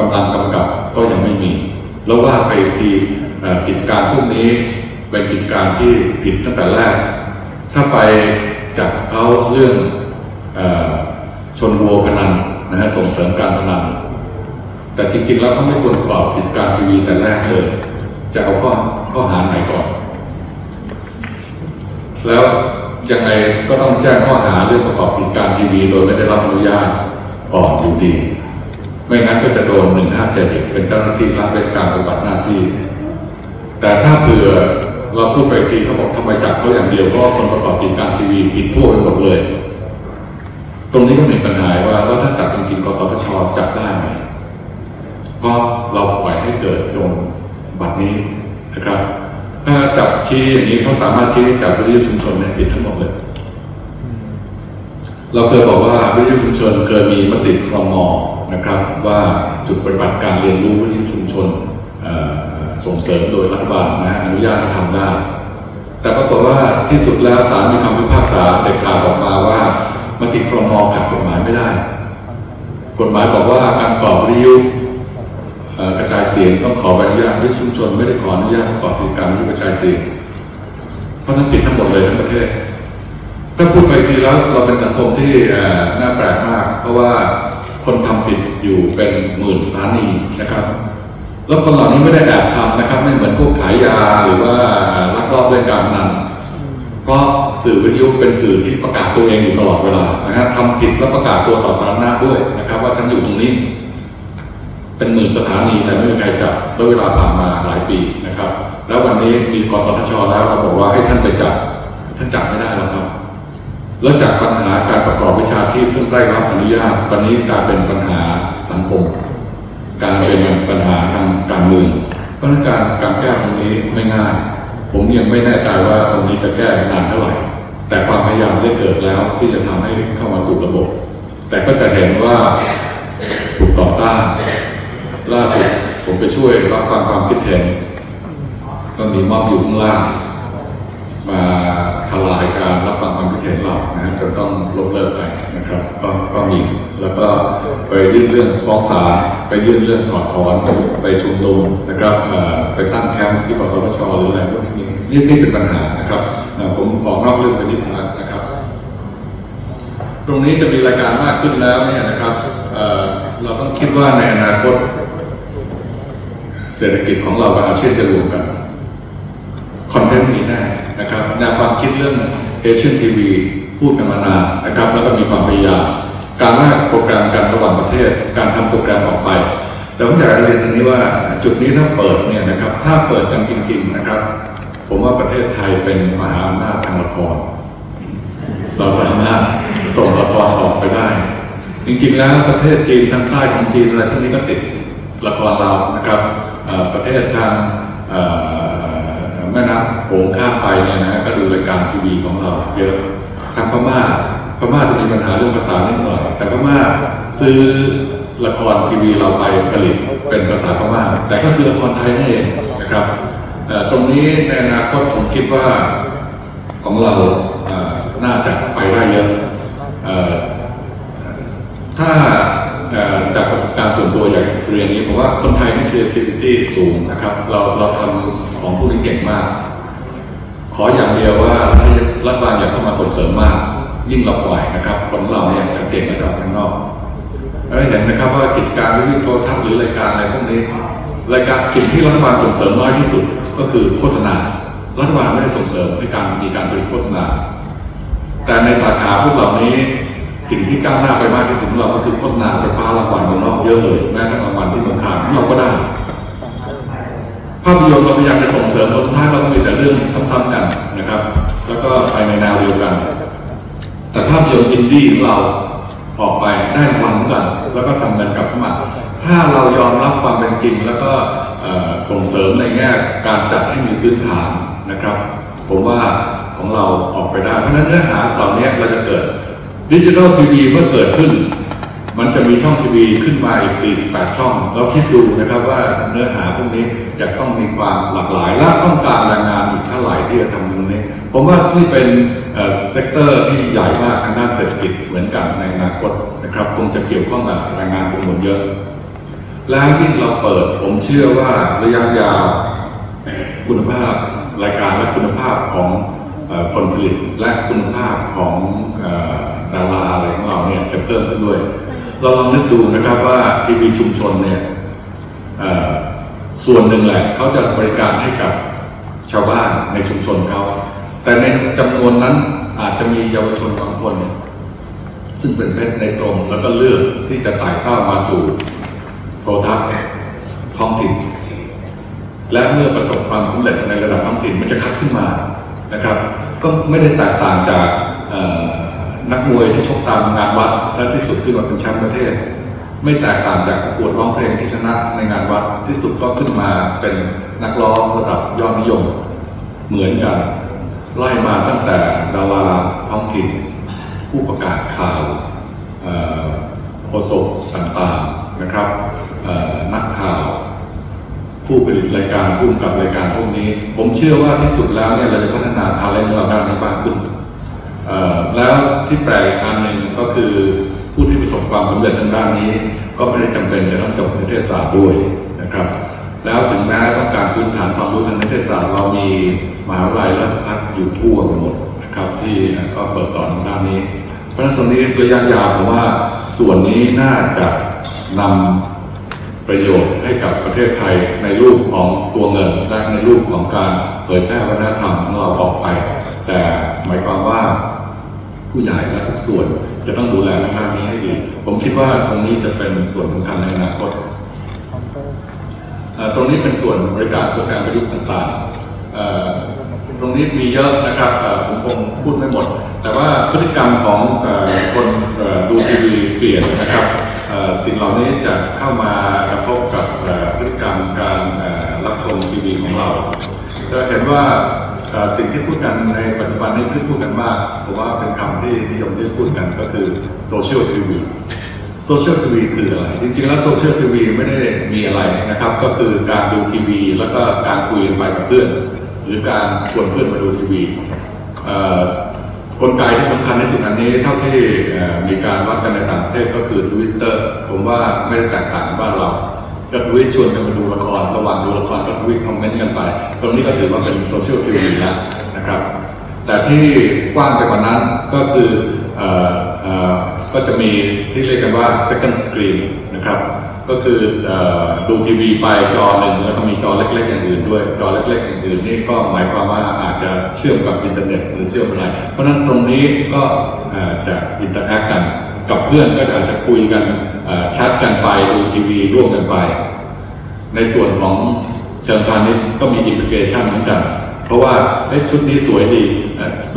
กำลังกำกับก็ยังไม่มี แล้วว่าไปทีกิจการพวกนี้เป็นกิจการที่ผิดตั้งแต่แรก ถ้าไปจับเขาเรื่องอชนวัวพนันนะฮะส่งเสริมการพนัน แต่จริงๆแล้วเขาไม่ควรประกอบกิจการทีวีแต่แรกเลย จะเอาข้อข้อหาไหนก่อน แล้วยังไงก็ต้องแจ้งข้อหาเรื่องประกอบกิจการทีวี โดยไม่ได้รับอนุญาตก่อนอยู่ดี ไม่งั้นก็จะโดนหนึ่งห้าเจ็ดเป็นเจ้าหน้าที่รัฐเป็นการปฏิบัติหน้าที่ แต่ถ้าเผื่อเราพูดไปทีเขาบอกทำไมจับเขาอย่างเดียวเพราะคนประกอบกิจการทีวีผิดทั่วไปหมดเลย ตรงนี้ก็มีปัญหาว่าว่าถ้าจับจริงๆกสทชจับได้ไหมเพราะเราปล่อยให้เกิดตรงบัดนี้นะครับ ถ้าจับชี้อย่างนี้เขาสามารถชี้ให้จับวิทยุชุมชนเนี่ยผิดทั้งหมดเลย เราเคยบอกว่าวิทยุชุมชนเคยมีมติครมอ นะครับว่าจุดปฏิบัติการเรียนรู้วิทยุชุมชนส่งเสริมโดยรัฐบาลนะอนุญาตให้ทำได้ แต่ปรากฏว่าที่สุดแล้วศาลมีคำพิพากษาเด็ดขาดออกมาว่ามติครมขัดกฎหมายไม่ได้ กฎหมายบอกว่าการปรอบวิทยุกระจายเสียงต้องขอใบอนุญาตวิทยุชุมชน ไม่ได้ขออนุญาตประกอบกิจการวิทยุกระจายเสียงเพราะฉะนั้นผิดทั้งหมดเลยทั้งประเทศถ้าพูดไปทีแล้วเราเป็นสังคมที่น่าแปลกมาก เพราะว่า คนทำผิดอยู่เป็นหมื่นสถานีนะครับ แล้วคนเหล่านี้ไม่ได้แอบทำนะครับ ไม่เหมือนพวกขายยาหรือว่าลักลอบเล่นการพนันเพราะสื่อวิทยุเป็นสื่อที่ประกาศตัวเองอยู่ตลอดเวลานะฮะทำผิดแล้วประกาศตัวต่อสาธารณะด้วยนะครับ ว่าฉันอยู่ตรงนี้ เป็นหมื่นสถานีแต่ไม่มีใครจับด้วยเวลาผ่านมาหลายปีนะครับ แล้ววันนี้มีกสทชแล้วเราบอกว่าให้ท่านไปจับท่านจับไม่ได้หรอกครับ แล้วจากปัญหาการประกอบวิชาชีพเพิ่งได้รับอนุญาตวันนี้กลายเป็นปัญหาสังคม การเป็นปัญหาทางการเมืองเพราะฉะนั้นการการแก้ตรงนี้ไม่ง่าย ผมยังไม่แน่ใจว่าตรงนี้จะแก้นานเท่าไหร่ แต่ความพยายามได้เกิดแล้วที่จะทำให้เข้ามาสู่ระบบ แต่ก็จะเห็นว่าถูกต่อต้านล่าสุดผมไปช่วยรับฟังความคิดเห็น ก็มีมอบอยู่ข้างล่าง มาทลายการรับฟังความคิดเห็นเรานะจนต้องลบเลิกไปนะครับก็ก็มีแล้วก็ไปยื่นเรื่องฟ้องศาลไปยื่นเรื่องถอดถอนไปชุมนุมนะครับไปตั้งแคมป์ที่กสทชหรืออะไรพวกนี้นี่นี่เป็นปัญหานะครับผมขอนอกเรื่องไปนิดนึงนะครับ ตรงนี้จะมีรายการมากขึ้นแล้วเนี่ยนะครับเอ่อเราต้องคิดว่าในอนาคต เศรษฐกิจของเรากับอาเซียนจะรวมกันคอนเทนต์มีแน่ นะครับแนวความคิดเรื่องเอเชียนทีวีพูดกันมานานนะครับ แล้วก็มีความพยายาม การแลกโปรแกรมกันระหว่างประเทศ การทำโปรแกรมออกไปแต่ผมอยากเรียนตรงนี้ว่าจุดนี้ถ้าเปิดเนี่ยนะครับถ้าเปิดกันจริง ๆนะครับ ผมว่าประเทศไทยเป็นมหาอำนาจทางละคร เราสามารถส่งละครออกไปได้ จริงๆแล้วประเทศจีนทางใต้ของจีนอะไรพวกนี้ก็ติดละครเรานะครับประเทศทางอ แม่น้ำโขงข้ามไปเนี่ยนะก็ดูรายการทีวีของเราเยอะทางพม่าพม่าจะมีปัญหาเรื่องภาษานิดหน่อย แต่พม่าซื้อละครทีวีเราไปผลิตเป็นภาษาพม่า แต่ก็คือละครไทยนั่นเองนะครับตรงนี้ในอนาคตผมคิดว่าของเราน่าจะไปได้เยอะถ้า จากประสบการณ์ส่วนตัวอย่างเรียนนี้ผมว่าคนไทยนี่ creativity สูงนะครับ เราเราทำของผู้นี้เก่งมาก ขออย่างเดียวว่ารัฐบาลอย่าเข้ามาส่งเสริมมาก ยิ่งเราปล่อยนะครับ คนเราเนี่ยจะเก่งมาจากข้างนอกเห็นนะครับว่ากิจการวิทยุโทรทัศน์หรือรายการอะไรพวกนี้รายการสิ่งที่รัฐบาลส่งเสริมน้อยที่สุดก็คือโฆษณา รัฐบาลไม่ได้ส่งเสริมให้การมีการผลิตโฆษณา แต่ในสาขาพวกเหล่านี้ สิ่งที่ก้าวหน้าไปมากที่สุดของเราก็คือโฆษณาปคว้ารางวัลเมืองนอกเยอะเลยแม้ทั้งรางวัลที่เมืองคานเราก็ได้ภาพยนตร์เราพยายามจะส่งเสริมเราท้ายเราก็มีแต่เรื่องซ้ำๆกันนะครับ แล้วก็ไปในแนวเดียวกัน แต่ภาพยนตร์อินดี้ของเราออกไปได้รางวัลกัน แล้วก็ทำเงินกลับเข้ามาถ้าเรายอมรับความเป็นจริง แล้วก็ส่งเสริมในแง่การจัดให้มีพื้นฐานนะครับ ผมว่าของเราออกไปได้ เพราะฉะนั้นเนื้อหาเหล่านี้เราจะเกิด ดิจิทัลทีวีเมื่อเกิดขึ้น มันจะมีช่องทีวีขึ้นมาอีก 48 ช่อง เราคิดดูนะครับว่าเนื้อหาพวกนี้จะต้องมีความหลากหลาย และต้องการแรงงานอีกเท่าไหร่ที่จะทำตรงนี้ ผมว่านี่เป็นเซกเตอร์ที่ใหญ่มากทางด้านเศรษฐกิจเหมือนกันในอนาคตนะครับคงจะเกี่ยวข้องกับแรงงานจำนวนเยอะ แล้วยิ่เราเปิดผมเชื่อว่าระยะยาวคุณภาพรายการและคุณภาพของคนผลิตและคุณภาพของ ดาราอะไรของเราเนี่ยจะเพิ่มขึ้นด้วย เราลองนึกดูนะครับว่าทีวีชุมชนเนี่ยเอ่อส่วนหนึ่งแหละเขาจะบริการให้กับชาวบ้านในชุมชนเขาแต่ในจำนวนนั้นอาจจะมีเยาวชนบางคน ซึ่งเป็นเพศในตรงแล้วก็เลือกที่จะไต่เต้ามาสู่โทรทัศน์ท้องถิ่น และเมื่อประสบความสำเร็จในระดับท้องถิ่นมันจะคัดขึ้นมานะครับ ก็ไม่ได้แตกต่างจากเอ่อ นักมวยที่ชกตามงานวัด และที่สุดขึ้นมาเป็นแชมป์ประเทศ ไม่แตกต่างจากประกวดร้องเพลงที่ชนะในงานวัดที่สุดก็ขึ้นมาเป็นนักร้องระดับยอดนิยม เหมือนกัน ไล่มาตั้งแต่ดาราท้องถิ่น ผู้ประกาศข่าวโฆษกต่างๆนะครับนักข่าวผู้ผลิตรายการผู้กำกับรายการพวกนี้ ผมเชื่อว่าที่สุดแล้วเนี่ยเราจะพัฒนาทาเลนต์เราด้านนี้มากขึ้นเอ่อแล้ว ที่แปลกอีกอันหนึ่งก็คือผู้ที่ประสบความสำเร็จทางด้านนี้ ก็ไม่ได้จำเป็นจะต้องจบนิเทศศาสตร์ด้วยนะครับ แล้วถึงแม้ต้องการพื้นฐานความรู้ทางนิเทศศาสตร์เรามีมหาวิทยาลัยราชภัฏอยู่ทั่วไปหมดนะครับ ที่ก็เปิดสอนทางด้านนี้ เพราะฉะนั้นตรงนี้ระยะยาวผมว่าส่วนนี้น่าจะนำประโยชน์ให้กับประเทศไทยในรูปของตัวเงินและในรูปของการเผยแพร่วัฒนธรรมของเราออกไป แต่หมายความว่า ผู้ใหญ่และทุกส่วนจะต้องดูแลทางด้านนี้ให้ดี ผมคิดว่าตรงนี้จะเป็นส่วนสำคัญในอนาคต ตรงนี้เป็นส่วนบริการโปรแกรประยุกต์ต่างๆ ตรงนี้มีเยอะนะครับผมคงพูดไม่หมด แต่ว่าพฤติกรรมของคนดูทีวีเปลี่ยนนะครับสิ่งเหล่านี้จะเข้ามากระทบกับพฤติกรรมการรับชมทีวีของเราจะเห็นว่า สิ่งที่พูดกันในปัจจุบันนี้ที่พูดกันมากผมว่าเป็นคำที่นิยมที่พูดกันก็คือโซเชียลทีวีโซเชียลทีวีคืออะไร จริงๆแล้วโซเชียลทีวีไม่ได้มีอะไรนะครับ ก็คือการดูทีวี แล้วก็การคุยกันไปกับเพื่อน หรือการชวนเพื่อนมาดูทีวีกลไกที่สำคัญที่สุดอันนี้เท่าที่มีการวัดกันในต่างประเทศก็คือ Twitter ผมว่าไม่ได้แตกต่างบบ้านเรา ก็ทวิชวนกันมาดูละคร ระหว่างดูละครก็ทวิคอมเมนต์กันไป ตรงนี้ก็ถือว่าเป็นโซเชียลทีวีแล้วนะครับ แต่ที่กว้างไปกว่านั้นก็คือออก็จะมีที่เรียกกันว่า second screen นะครับ ก็คืออดูทีวีไปจอหนึ่งแล้วก็มีจอเล็กๆอย่างอื่นด้วย จอเล็กๆอย่างอื่นนี่ก็หมายความว่าอาจจะเชื่อมกับอินเทอร์เน็ตหรือเชื่อมอะไร เพราะนั้นตรงนี้ก็จะอินเตอร์แอคกัน กับเพื่อนก็อาจจะคุยกันแชทกันไปดูทีวีร่วมกันไป ในส่วนของเชิงพาณิชย์ก็มีอิมพิเคชันเหมือนกัน เพราะว่าชุดนี้สวยดี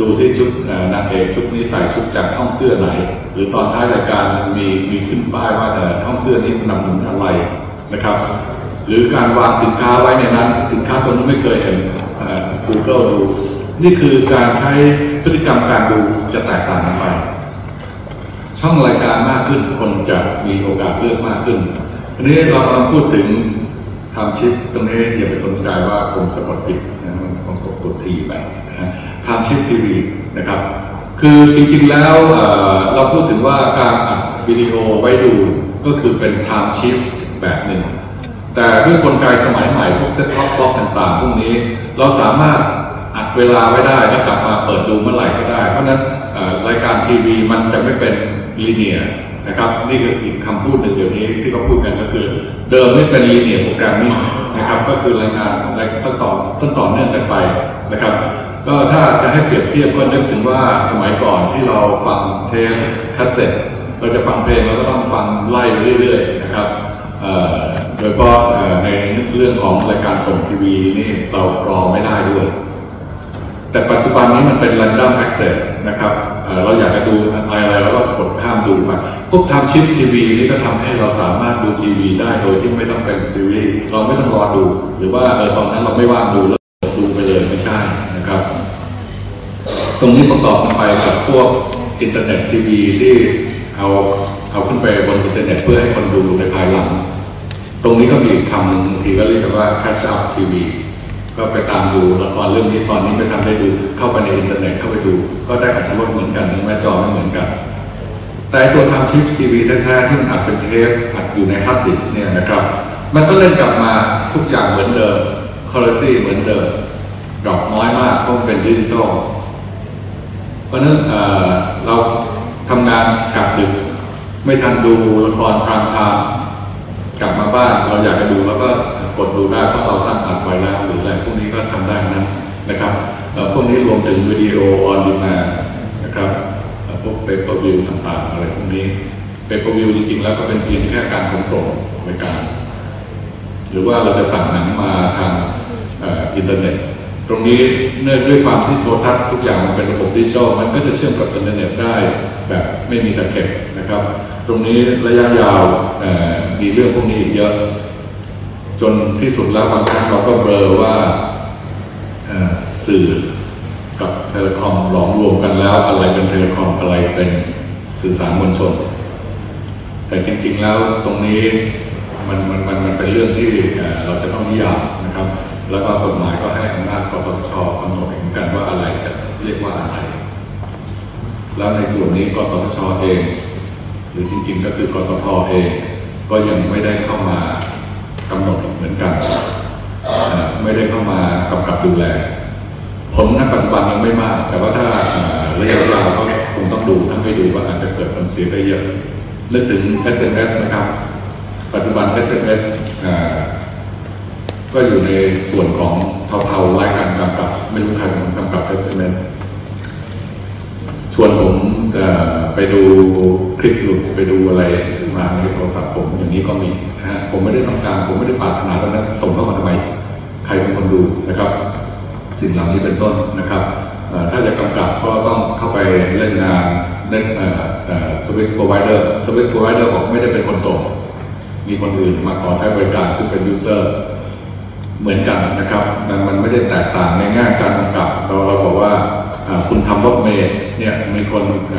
ดูที่ชุดนางเอกชุดนี้ใส่ชุดจากห้องเสื้อไหน หรือตอนท้ายรายการมีมีขึ้นป้ายว่าเอ่ห้องเสื้อนี้สนับสนุนอะไรนะครับ หรือการวางสินค้าไว้ในนั้น สินค้าตัวนี้ไม่เคยเห็น Google ดู นี่คือการใช้พฤติกรรมการดูจะแตกต่างกันไป ช่องรายการมากขึ้น คนจะมีโอกาสเลือกมากขึ้น อันนี้เรากำลังพูดถึงทำชิปตรงนี้อย่าไปสนใจว่าผมสะกดผิดนะมันคงตกตัวทีไปนะทำชิปทีวีนะครับ คือจริงๆแล้วเราพูดถึงว่าการอัดวิดีโอไว้ดูก็คือเป็น time shift แบบหนึ่งแต่ด้วยกลไกสมัยใหม่พวกเซ็ตท็อปบล็อกต่างๆพวกนี้ เราสามารถอัดเวลาไว้ได้แล้วกลับมาเปิดดูเมื่อไหร่ก็ได้ เพราะนั้น การทีวีมันจะไม่เป็นลีเนียนะครับนี่คืออีกคำพูดหนึ่งเดี๋ยวนี้ที่เขาพูดกันก็คือ เดิมไม่เป็นลีเนียโปรแกรมมิ่งนะครับก็คือรายงานรายต้นต่อต้นต่อเนื่องกันไปนะครับก็ถ้าจะให้เปรียบเทียบก็นึกถึงว่าสมัยก่อนที่เราฟังเทปคาสเซ็ตเราจะฟังเพลงเราก็ต้องฟังไล่ไปเรื่อยๆนะครับโดยเฉพาะในเรื่องของรายการส่งทีวีนี่เรากรอไม่ได้ด้วย แต่ปัจจุบันนี้มันเป็น random access นะครับเเราอยากจะดูอะไรๆเราก็กดข้ามดูไปพวกทำชิปทีวีนี่ก็ทำให้เราสามารถดูทีวีได้โดยที่ไม่ต้องเป็นซีรีส์เราไม่ต้องรอดู หรือว่าเออตอนนั้นเราไม่ว่างดูแล้วดูไปเลยไม่ใช่นะครับ ตรงนี้ประกอบกันไปกับพวกอินเทอร์เน็ตทีวีที่เอาเอาขึ้นไปบนอินเทอร์เน็ตเพื่อให้คนดูในภายหลัง ตรงนี้ก็มีอีกคำหนึ่งบางทีก็เรียกว่า catch up TV ก็ไปตามดูละครเรื่องนี้ตอนนี้ไม่ทันได้ดูเข้าไปในอินเทอร์เน็ตเข้าไปดู ก็ได้อัตรสเหมือนกันแม้จอไม่เหมือนกัน แต่ตัวทำชิปทีวีแท้ๆที่มันอัดเป็นเทปอัดอยู่ในฮาร์ดดิสเนี่ยนะครับ มันก็เล่นกลับมาทุกอย่างเหมือนเดิมคุณภาพเหมือนเดิมดรอปน้อยมากเพราะเป็นดิจิตอลเพราะนั้นเอ่อเราทำงานกลับดึก ไม่ทันดูละครพรามไทม์กลับมาบ้านเราอยากจะดูแล้วก็ กดดูได้เพราะเราตั้งอัดไว้แล้วหรืออะไรพวกนี้ก็ทำได้นั้นนะครับพวกนี้รวมถึงวิดีโอออนดีมานะครับพวกเปเปอร์วิวต่างๆ อะไรพวกนี้เปเปอร์วิวจริงๆแล้วก็เป็นเพียงแค่การขนส่งบริการ หรือว่าเราจะสั่งหนังมาทางอินเทอร์เน็ตตรงนี้เนื่องด้วยความที่โทรทัศน์ทุกอย่างมันเป็นระบบดิจิทัลมันก็จะเชื่อมกับอินเทอร์เน็ตได้แบบไม่มีตะเข็บนะครับ ตรงนี้ระยะยาวมีเรื่องพวกนี้อีกเยอะ จนที่สุดแล้วบางครั้งเราก็เบลอว่าสื่อกับเทเลคอมหลอมรวมกันแล้วอะไรเป็นเทเลคอมอะไรเป็นสื่อสารมวลชน แต่จริง ๆ แล้วตรงนี้มันมันมันมันเป็นเรื่องที่เอ่อเราจะต้องนิยามนะครับ แล้วก็กฎหมายก็ให้อำนาจกสทชกำหนดเองกันว่าอะไรจะเรียกว่าอะไร แล้วในส่วนนี้กสทชเอง หรือจริง ๆ ก็คือกสทเอง ก็ยังไม่ได้เข้ามา กำหนดเหมือนกันไม่ได้เข้ามากำกับดูแลผลณปัจจุบันยังไม่มาก แต่ว่าถ้าระยะยาวก็คงต้องดูถ้าไม่ดูก็อาจจะเกิดผลเสียได้เยอะนึกถึง SMS นะครับ ปัจจุบัน SMS ก็อยู่ในส่วนของเทาๆไร้การกำกับ ไม่รู้ใครกำกับ SMS ชวนผมไปดูคลิปหลุดไปดูอะไรมาในโทรศัพท์ผมอย่างนี้ก็มี นะฮะผมไม่ได้ต้องการผมไม่ได้ปรารถนาตรงนั้นส่งเข้ามาทำไมใครเป็นคนดูนะครับ สิ่งเหล่านี้เป็นต้นนะครับถ้าจะกำกับก็ต้องเข้าไปเล่นงานเล่นเอ่อเอ่อ service provider service provider บอกไม่ได้เป็นคนส่ง มีคนอื่นมาขอใช้บริการซึ่งเป็น user เหมือนกันนะครับแต่มันไม่ได้แตกต่างในแง่การกำกับ เราเราบอกว่าคุณทำรถเมล์เนี่ยมีคนเ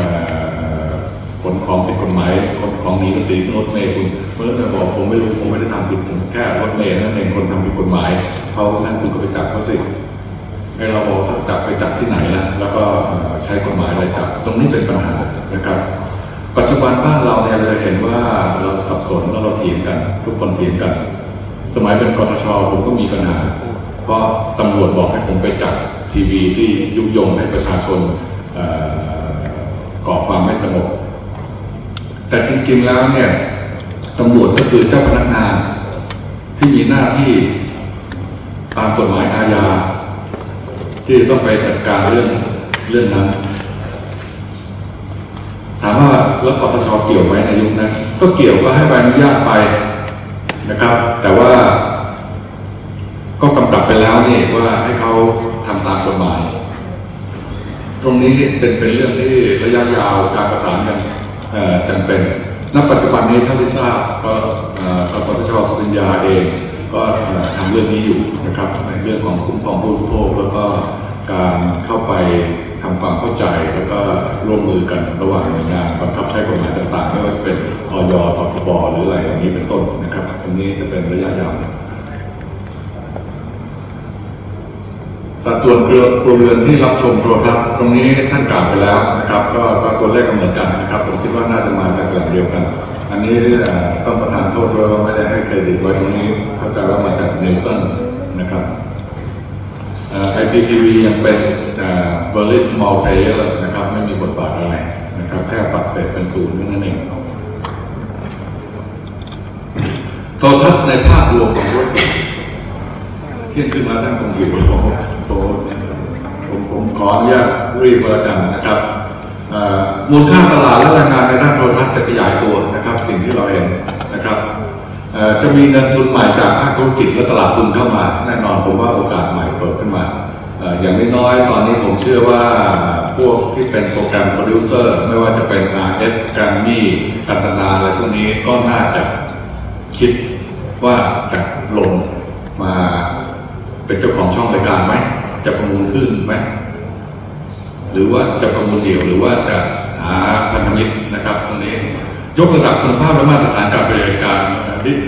ขนของผิดกฎหมายขนของหนีภาษีรถเมล์คุณคุณรถเมล์บอกผมไม่รู้ผมไม่ได้ทำผิดผมแค่รถเมล์นั่นเองคนทำผิดกฎหมายเพราะนั้นคุณก็ไปจับเขาสิให้เราบอกว่าจับไปจับที่ไหนล่ะแล้วก็ใช้กฎหมายอะไรจับตรงนี้เป็นปัญหานะครับ ปัจจุบันบ้านเราเนี่ยเราจะเห็นว่าเราสับสนแล้วเราเถียงกัน ทุกคนเถียงกัน สมัยเป็นกทชผมก็มีปัญหา เพราะตำรวจบอกให้ผมไปจับทีวีที่ยุยงให้ประชาชนเก่อความไม่สงบ แต่จริง ๆแล้วเนี่ยตำรวจก็คือเจ้าพนักงานที่มีหน้าที่ตามกฎหมายอาญาที่ต้องไปจัดการเรื่องเรื่องนั้น ถามว่าแล้วกทชเกี่ยวไหมในยุคนั้น ก็เกี่ยวก็ให้ใบอนุญาตไปนะครับ แต่ว่าก็กำกับไปแล้วนี่ว่าให้เขาทำตามกฎหมาย ตรงนี้เป็นเป็นเรื่องที่ระยะยาวการประสานกัน จำเป็น ณ ปัจจุบันนี้ท่าที่ทราบก็กสทชสุรินยาเองก็ทำเรื่องนี้อยู่นะครับในเรื่องของคุ้มครองผู้บริโภคแล้วก็การเข้าไปทำความเข้าใจ แล้วก็ร่วมมือกันระหว่างหน่วยงานบังคับใช้กฎหมายต่างๆ ไม่ว่าจะเป็นออยสคบหรืออะไรอย่างนี้เป็นต้นนะครับตรงนี้จะเป็นระยะยาว สัดส่วนเครัวครัวเรือนที่รับชมโทรทัศน์ตรงนี้ท่านกล่าวไปแล้วนะครับ ก็ก็ตัวเลขก็เหมือนกันนะครับ ผมคิดว่าน่าจะมาจากแหล่งเดียวกัน อันนี้ต้องประทานโทษด้วยว่าไม่ได้ให้เครดิตไว้ตรงนี้เข้าใจว่ามาจากเนลสันนะครับเอ่อ IPTV ยังเป็นเอ่อ very small player นะครับไม่มีบทบาทอะไรนะครับแค่ปัดเศษเป็นศูนย์เท่านั้นเองโทรทัศน์ในภาพรวมของธุรกิจเที่ยงคืนมาท่านคงหิวผม ผมผมผมขออนุญาตรีบก็แล้วกันนะครับมูลค่าตลาดและแรายงานในด้านโทรทัศน์จะขยายตัวนะครับ สิ่งที่เราเห็นนะครับจะมีเงินทุนใหม่จากภาคธุรกิจและตลาดทุนเข้ามา แน่นอนผมว่าโอกาสใหม่เปิดขึ้นมาเอ่ออย่างน้อยๆตอนนี้ผมเชื่อว่าพวกที่เป็นโปรแกรมโปรดิวเซอร์ไม่ว่าจะเป็น RS Grammy กันตนาอะไรพวกนี้ก็น่าจะคิดว่าจะลงมาเป็นเจ้าของช่องรายการไหม จะประมูลขึ้นไหมหรือว่าจะประมูลเดี่ยวหรือว่าจะหาพันธมิตรนะครับตรงนี้ยกระดับคุณภาพและมาตรฐานการบริการ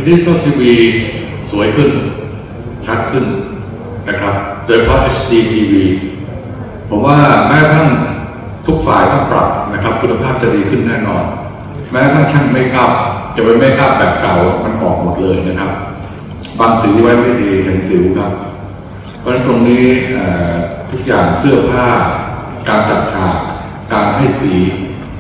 ดิจิทัลทีวีสวยขึ้น ชัดขึ้นนะครับ โดยเฉพาะ HD TV ผมว่าแม้ทั่งทุกฝ่ายต้องปรับนะครับ คุณภาพจะดีขึ้นแน่นอน แม้ทั่งช่างไม่กลับจะเป็นไม่กลับแบบเก่ามันออกหมดเลยนะครับ บางสิวไว้ไม่ดีเห็นสิวครับ ราะฉะนั้นตรงนี้ทุกอย่างเสื้อผ้า การจัดฉาก การให้สี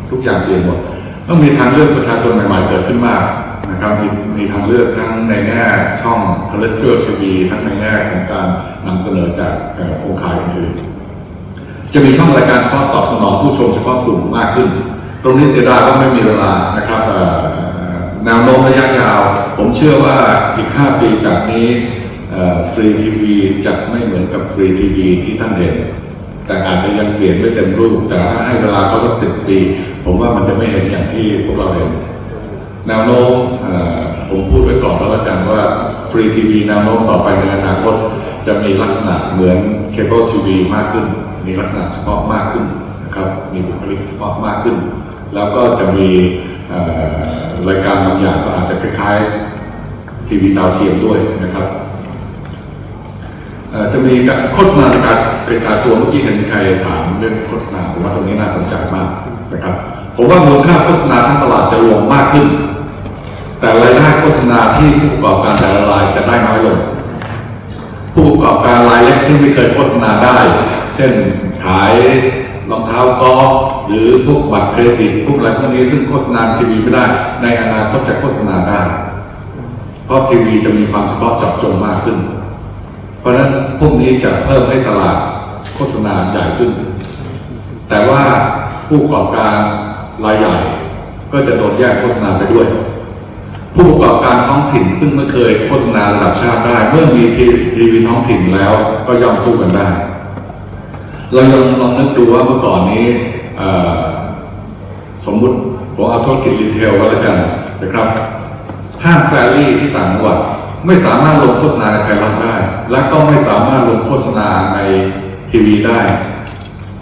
ทุกอย่างเปลี่ยนหมดต้องมีทางเลือกประชาชนใหม่ๆเกิดขึ้นมากนะครับมีมีทางเลือกทั้งในแง่ช่อง terrestrial TV ทั้งในแง่ของการนำเสนอจากโครงข่ายอื่นๆจะมีช่องรายการเฉพาะตอบสนองผู้ชมเฉพาะกลุ่มมากขึ้น ตรงนี้เสียดายว่าไม่มีเวลานะครับแนวโน้มระยะยาว ผมเชื่อว่าอีก 5 ปีจากนี้ ฟรีทีวีจะไม่เหมือนกับฟรีทีวีที่ท่านเห็น แต่อาจจะยังเปลี่ยนไม่เต็มรูป แต่ถ้าให้เวลาเขาสักสิบปี ผมว่ามันจะไม่เห็นอย่างที่พวกเราเห็น แนวโน้มผมพูดไว้ก่อนแล้วกันว่าฟรีทีวีแนวโน้มต่อไปในอนาคต จะมีลักษณะเหมือนเคเบิลทีวีมากขึ้น มีลักษณะเฉพาะมากขึ้นนะครับมีบุคลิกเฉพาะมากขึ้น แล้วก็จะมีรายการบางอย่างก็อาจจะคล้ายๆทีวีดาวเทียมด้วยนะครับ จะมีการโฆษณาการกระจายตัวเมื่อกี้เห็นใครถามเรื่องโฆษณาผมว่าตรงนี้น่าสนใจมากนะครับผมว่ามูลค่าโฆษณาทั้งตลาดจะรวมมากขึ้น แต่รายได้โฆษณาที่ผู้ประกอบการแต่ละรายจะได้น้อยลง ผู้ประกอบการรายเล็กที่ไม่เคยโฆษณาได้ เช่นขายรองเท้ากอล์ฟหรือพวกบัตรเครดิตพวกอะไรพวกนี้ซึ่งโฆษณาทีวีไม่ได้ ในอนาคตจะโฆษณาได้ เพราะทีวีจะมีความเฉพาะเจาะจงมากขึ้น ราะฉะนั้นพวกนี้จะเพิ่มให้ตลาดโฆษณาใหญ่ขึ้น แต่ว่าผู้ประกอบการรายใหญ่ก็จะโดนแยกโฆษณาไปด้วย ผู้ประกอบการท้องถิ่นซึ่งไม่เคยโฆษณาระดับชาติได้ เมื่อมีทีวีท้องถิ่นแล้วก็ยอมสู้กันได้ เรายังลองนึกดูว่าเมื่อก่อนนี้สมมุติผมเอาธุรกิจรีเทลไว้แล้วกันนะครับห้างแฟรี่ที่ต่างจังหวัด ไม่สามารถลงโฆษณาในไทยรัฐได้ และก็ไม่สามารถลงโฆษณาในทีวีได้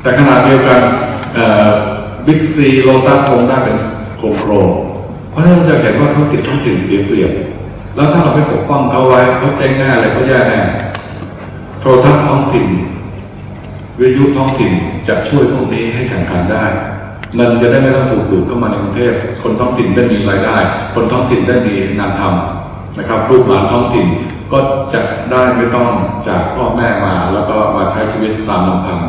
แต่ขณะเดียวกันบิ๊กซีโลตัสคงได้เป็นโครงโครเพราะฉะนั้นเราจะเห็นว่าธุรกิจท้องถิ่นเสียเปรียบ แล้วถ้าเราไม่ปกป้องเขาไว้เขาเจ๊งแน่เลยเขาแย่แน่โทรทัศน์ท้องถิ่น วิทยุท้องถิ่นจะช่วยพวกนี้ให้แข่งขันได้เงินจะได้ไม่ต้องถูกดูดเข้ามาในกรุงเทพ คนท้องถิ่นได้มีรายได้ คนท้องถิ่นได้มีงานทำ นะครับลูกหลานท้องถิ่นก็จะได้ไม่ต้องจากพ่อแม่มา แล้วก็มาใช้ชีวิตตามลำพัง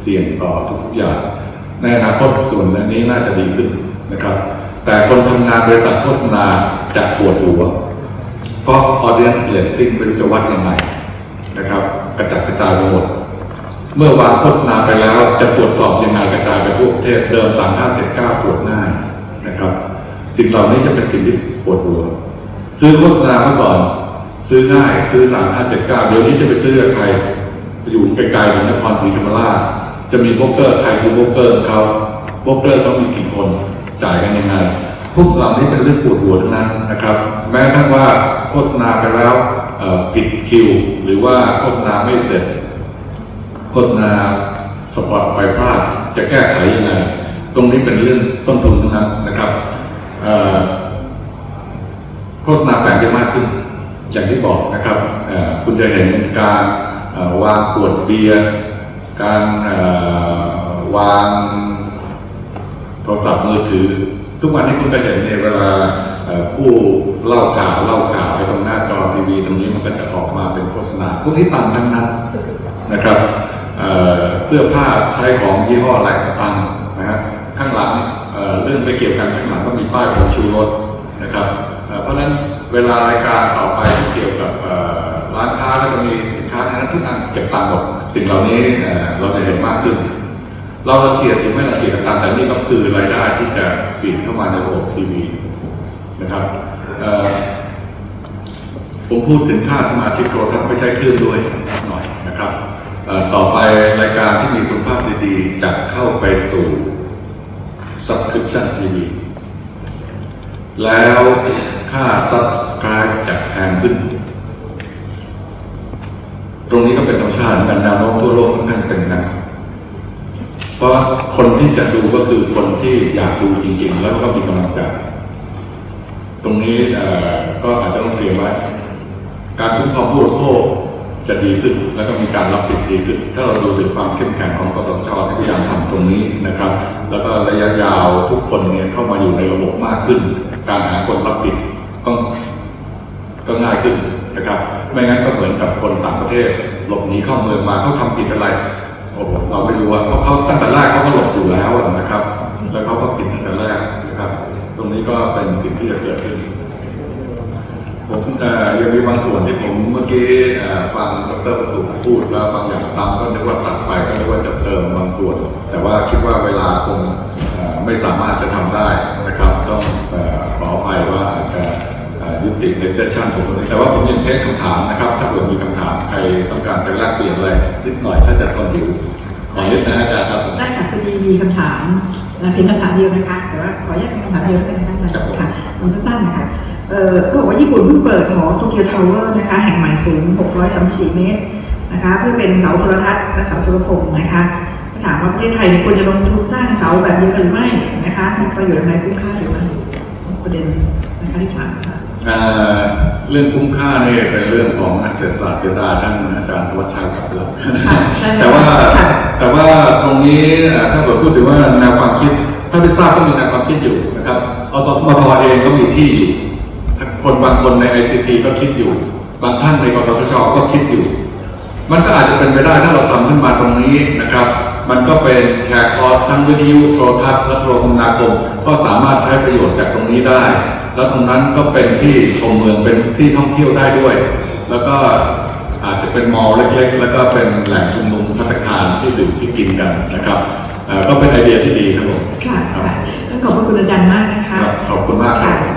เสี่ยงต่อทุกอย่าง ในอนาคตส่วนนี้น่าจะดีขึ้นนะครับ แต่คนทำงานบริษัทโฆษณาจะปวดหัว เพราะ audience rating ไม่รู้จะวัดยังไงนะครับ กระจัดกระจายไปหมด เมื่อวางโฆษณาไปแล้วจะตรวจสอบยังไงกระจายไปทั่วประเทศเดิม 3579 ตรวจง่ายนะครับ สิ่งเหล่านี้จะเป็นสิ่งที่ปวดหัว ซื้อโฆษณาเมื่อก่อน ซื้อง่ายซื้อ3579เจ็ดเก้าเดี๋ยวนี้จะไปซื้อกับใครอยู่ไกลๆถึงนครศรีธรรมราชจะมีโบรกเกอร์ใครคือโบรกเกอร์เขาโบรกเกอร์ต้องมีกี่คนจ่ายกันยังไงพวกเหล่านี้เป็นเรื่องปวดหัวทั้งนั้นนะครับ แม้กระทั่งว่าโฆษณาไปแล้วผิดคิว หรือว่าโฆษณาไม่เสร็จ โฆษณาสปอตไปพลาดจะแก้ไขยังไงตรงนี้เป็นเรื่องต้นทุนทั้งนั้นนะครับ โฆษณาแฝงได้มากขึ้น อย่างที่บอกนะครับคุณจะเห็นการวางขวดเบียร์การวางโทรศัพท์มือถือ ทุกวันที่คุณไปเห็นเนี่ยเวลาผู้เล่าข่าวเล่าข่าวไอ้ตรงหน้าจอทีวี ตรงนี้มันก็จะออกมาเป็นโฆษณาพวกนี้ต่ำทั้งนั้นนะครับเสื้อผ้าใช้ของยี่ห้ออะไรก็ตามนะฮะข้างหลังเรื่องไม่เกี่ยวกันข้างหลังก็มีป้ายผงชูรสะนั้นเวลารายการต่อไปเกี่ยวกับร้านค้าก็จะมีสินค้าในนั้นทุกอันเก็บตังค์หมดสิ่งเหล่านี้เราจะเห็นมากขึ้น เรารังเกียจหรือไม่รังเกียจก็ตามแต่นี่ก็คือรายได้ที่จะฟีดเข้ามาในระบบทีวีนะครับผมพูดถึงค่าสมาชิกโทรทัศน์ไม่ใช่คลื่นด้วยหน่อยนะครับต่อไปรายการที่มีคุณภาพดีๆ จะเข้าไปสู่ subscription TV แล้ว ค่า subscribe จะแพงขึ้น ตรงนี้ก็เป็นธรรมชาติเหมือนกันแนวโน้มทั่วโลกค่อนข้างเป็นนะเพราะคนที่จะดูก็คือคนที่อยากดูจริง ๆ แล้วก็มีกำลังใจตรงนี้ก็อาจจะต้องเตรียมไว้ การคุ้มครองผู้บริโภคจะดีขึ้น แล้วก็มีการรับผิดดีขึ้น ถ้าเราดูถึงความเข้มแข็งของกสทชที่พยายามทำตรงนี้นะครับ แล้วก็ระยะยาวทุกคนเนี่ยเข้ามาอยู่ในระบบมากขึ้น การหาคนรับผิด ก็ก็ง่ายขึ้นนะครับ ไม่งั้นก็เหมือนกับคนต่างประเทศ หลบหนีเข้าเมืองมาเขาทำผิดอะไรโอ้เราไม่รู้ว่าเพราะเขาตั้งแต่แรกเขาก็หลบอยู่แล้วนะครับ แล้วเขาก็ผิดตั้งแต่แรกนะครับ ตรงนี้ก็เป็นสิ่งที่จะเกิดขึ้นผมยังมีบางส่วนที่ผมเมื่อกี้ฟังดรประสุพูดแล้วบางอย่างซ้ำก็นึกว่าตัดไปก็นึกว่าจะเติมบางส่วน แต่ว่าคิดว่าเวลาคงไม่สามารถจะทำได้นะครับ ติในเซสชันผมตรงนี้แต่ว่าผมยังเทคคำถามนะครับ ถ้าเกิดมีคำถามใครต้องการจะแลกเปลี่ยนอะไรนิดหน่อยถ้าจะทนอยู่ขอนิดนะอาจารย์ครับได้ค่ะพอดีมีคำถามนะเพียงคำถามเดียวนะคะแต่ว่าขออนุญาตเป็นคำถามเดียวแล้วกันนะคะอาจารย์ค่ะมันสั้นๆนะคะเอ่อก็บอกว่าญี่ปุ่นเพิ่งเปิดหอโตเกียวทาวเวอร์นะคะแห่งใหม่สูง 634 เมตรนะคะเพื่อเป็นเสาโทรทัศน์และเสาโทรคมนะคะก็ถามว่าประเทศไทยเนี่ยควรจะลงทุนสร้างเสาแบบนี้หรือไม่นะคะมีประโยชน์อะไรคุ้มค่าหรือไม่ประเด็นนะคะที่ถามค่ะ เอ่อเรื่องคุ้มค่านี่เป็นเรื่องของนักเศรษฐศาสตร์เสียดายท่านอาจารย์ธวัชชัยกลับไปแล้วค่ะใช่ค่ะแต่ว่าค่ะแต่ว่าตรงนี้เอ่อถ้าเกิดพูดถึงว่าแนวความคิดถ้าไม่ทราบก็มีแนวความคิดอยู่นะครับอสมทเองก็มีที่อยู่คนบางคนใน ICT ก็คิดอยู่ บางท่านในกสทชก็คิดอยู่ มันก็อาจจะเป็นไปได้ถ้าเราทำขึ้นมาตรงนี้นะครับ มันก็เป็นแชร์คอร์สทั้งวิทยุโทรทัศน์และโทรคมนาคม ก็สามารถใช้ประโยชน์จากตรงนี้ได้ แล้วตรงนั้นก็เป็นที่ชมเมืองเป็นที่ท่องเที่ยวได้ด้วย แล้วก็อาจจะเป็นมอลล์เล็กๆ แล้วก็เป็นแหล่งชุมนุมพัตตาคารที่ดื่มที่กินกันนะครับเอ่อก็เป็นไอเดียที่ดีครับผมค่ะค่ะต้องขอบพระคุณอาจารย์มากนะคะครับขอบคุณมากครับค่ะ